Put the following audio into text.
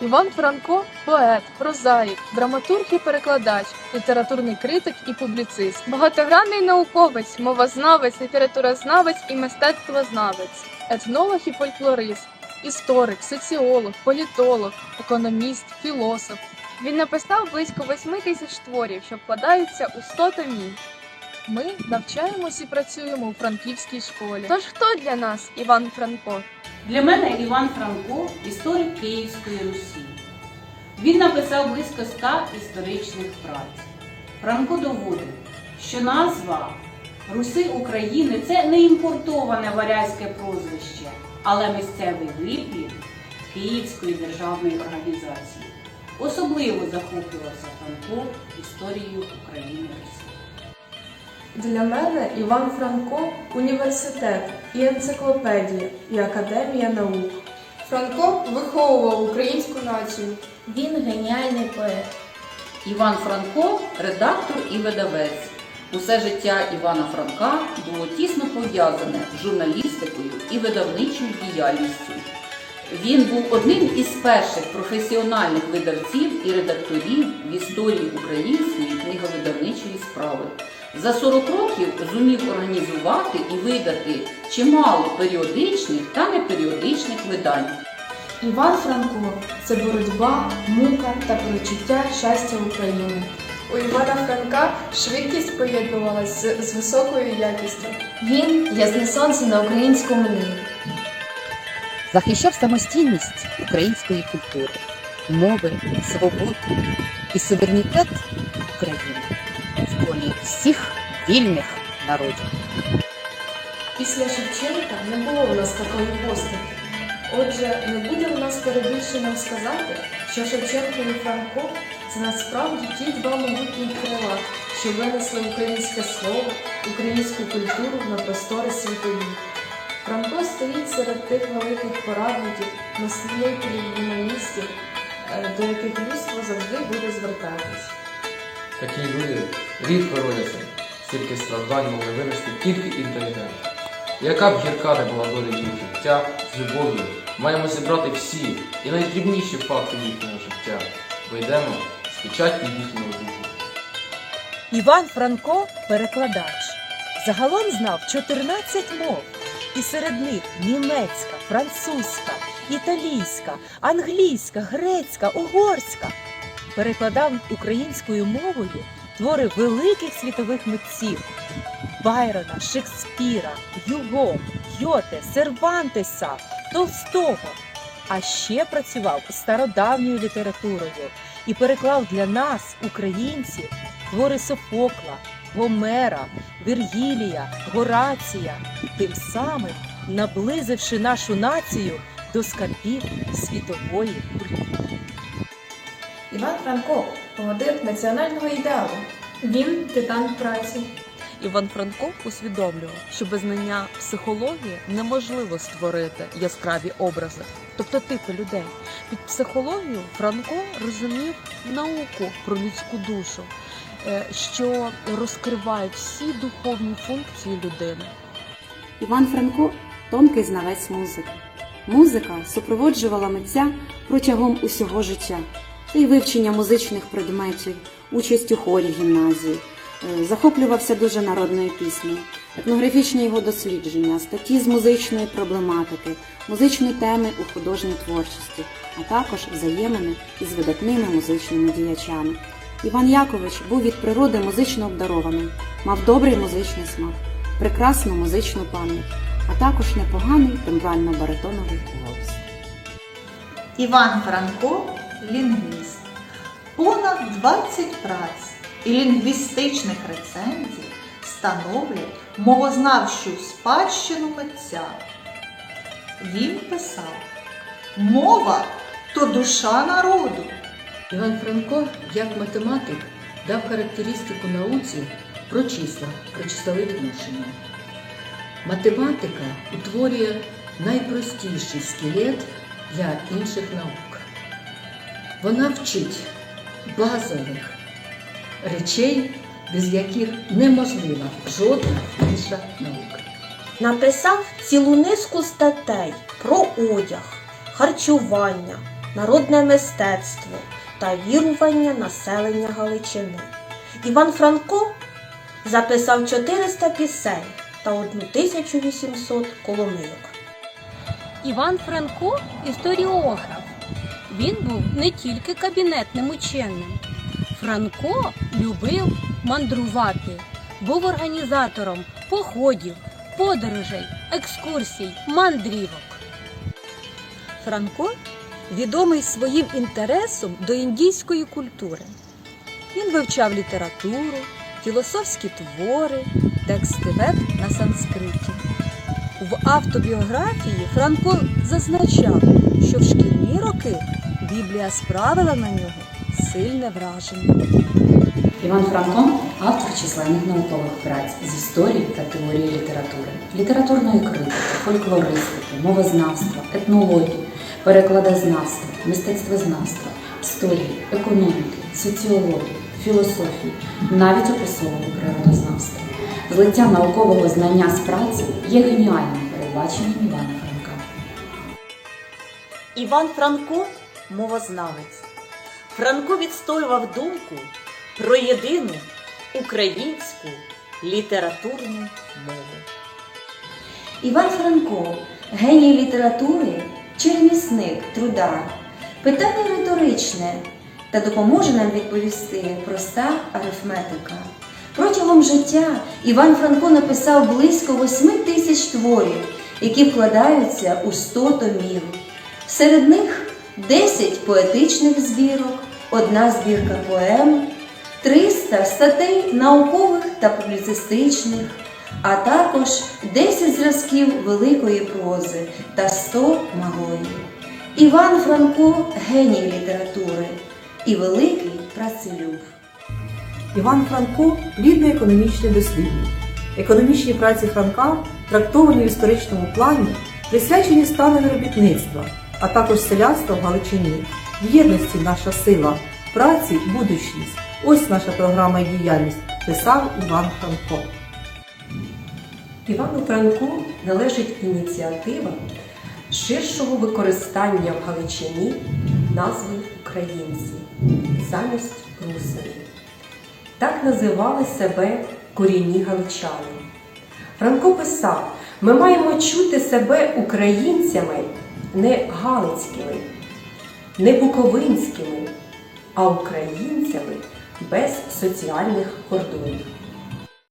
Іван Франко поет, прозаїк, драматург і перекладач, літературний критик і публіцист, багатогранний науковець, мовознавець, літературознавець і мистецтвознавець, етнолог і фольклорист, історик, соціолог, політолог, економіст, філософ. Він написав близько восьми тисяч творів, що вкладаються у 100 томів. Ми навчаємось і працюємо у франківській школі. Тож хто для нас Іван Франко? Для мене Іван Франко історик Київської Русі. Він написав близько ста історичних праць. Франко доводить, що назва Руси України це не імпортоване варязьке прозвище, але місцевий виплів Київської державної організації. Особливо захоплювався Франко історією України Русі. Для мене Іван Франко університет і енциклопедія, і академія наук. Франко виховував українську націю. Він геніальний поет. Іван Франко редактор і видавець. Усе життя Івана Франка було тісно пов'язане з журналістикою і видавничою діяльністю. Він був одним із перших професіональних видавців і редакторів в історії української книговидавничої справи. За 40 років зумів організувати і видати чимало періодичних та неперіодичних видань. Іван Франко це боротьба, мука та перечуття щастя України. У Івана Франка швидкість поєднувалася з, високою якістю. Він ясне сонце на українському небі. захищав самостійність української культури, мови, свободу і суверенітет всіх вільних народів. Після Шевченка не було у нас такої постаті. Отже, не буде в нас перебільшенням сказати, що Шевченко і Франко це насправді ті два могутні крила, що винесли українське слово, українську культуру на простори світові. Франко стоїть серед тих великих порадників, мислителів, гуманістів, е, до яких людство завжди буде звертатись. Такі люди рідко родяться, стільки страждань могли винести тільки інтелігенти. Яка б гірка не була доля їх життя з любов'ю, маємо зібрати всі і найдрібніші факти їхнього життя. Вийдемо з печаттю їхнього духу. Іван Франко перекладач. Загалом знав 14 мов, і серед них німецька, французька, італійська, англійська, грецька, угорська. Перекладав українською мовою твори великих світових митців Байрона, Шекспіра, Юго, Йоте, Сервантеса, Толстого. А ще працював стародавньою літературою і переклав для нас, українців, твори Софокла, Гомера, Вергілія, Горація, тим самим наблизивши нашу націю до скарбів світової культури. Іван Франко поводир національного ідеалу. Він титан праці. Іван Франко усвідомлював, що без знання психології неможливо створити яскраві образи, тобто типи людей. Під психологією Франко розумів науку про людську душу, е, що розкриває всі духовні функції людини. Іван Франко тонкий знавець музики. Музика супроводжувала митця протягом усього життя. І вивчення музичних предметів, участь у хорі гімназії. Е, Захоплювався дуже народною піснею, етнографічні його дослідження, статті з музичної проблематики, музичні теми у художній творчості, а також взаємини із видатними музичними діячами. Іван Якович був від природи музично обдарований, мав добрий музичний смак, прекрасну музичну пам'ять, а також непоганий тембрально-баритоновий голос. Іван Франко лінгвіст. Понад 20 праць і лінгвістичних рецензій становлять мовознавчу спадщину митця. Він писав: Мова то душа народу. Іван Франко, як математик, дав характеристику науці про числа, про числові відношення. Математика утворює найпростіший скелет для інших наук. Вона вчить базових речей, без яких неможлива жодна інша наука. Написав цілу низку статей про одяг, харчування, народне мистецтво та вірування населення Галичини. Іван Франко записав 400 пісень та 1800 коломийок. Іван Франко історіограф. Він був не тільки кабінетним ученим. Франко любив мандрувати, був організатором походів, подорожей, екскурсій, мандрівок. Франко відомий своїм інтересом до індійської культури. Він вивчав літературу, філософські твори, тексти вед на санскриті. В автобіографії Франко зазначав, що в шкільні роки Біблія справила на нього сильне враження. Іван Франко автор численних наукових праць з історії та теорії літератури, літературної критики, фольклористики, мовознавства, етнології, перекладознавства, мистецтвознавства, історії, економіки, соціології, філософії, навіть описового природознавства. Злиття наукового знання з праці є геніальним передбаченням Івана Франка. Іван Франко мовознавець. Франко відстоював думку про єдину українську літературну мову. Іван Франко, геній літератури чи ремісник труда. Питання риторичне та допоможе нам відповісти проста арифметика. Протягом життя Іван Франко написав близько восьми тисяч творів, які вкладаються у 100 томів. Серед них 10 поетичних збірок, одна збірка поем, 300 статей наукових та публіцистичних, а також 10 зразків великої прози та 100 малої. Іван Франко геній літератури і великий працелюб. Іван Франко плідний економічний дослідник. Економічні праці Франка трактовані в історичному плані, присвячені станові робітництва, а також селянства в Галичині. В єдності наша сила, праці будучність. Ось наша програма діяльність, писав Іван Франко. Івану Франку належить ініціатива ширшого використання в Галичині назви українці замість русини. Так називали себе корінні галичани. Франко писав: ми маємо чути себе українцями не галицькими, не буковинськими, а українцями без соціальних кордонів.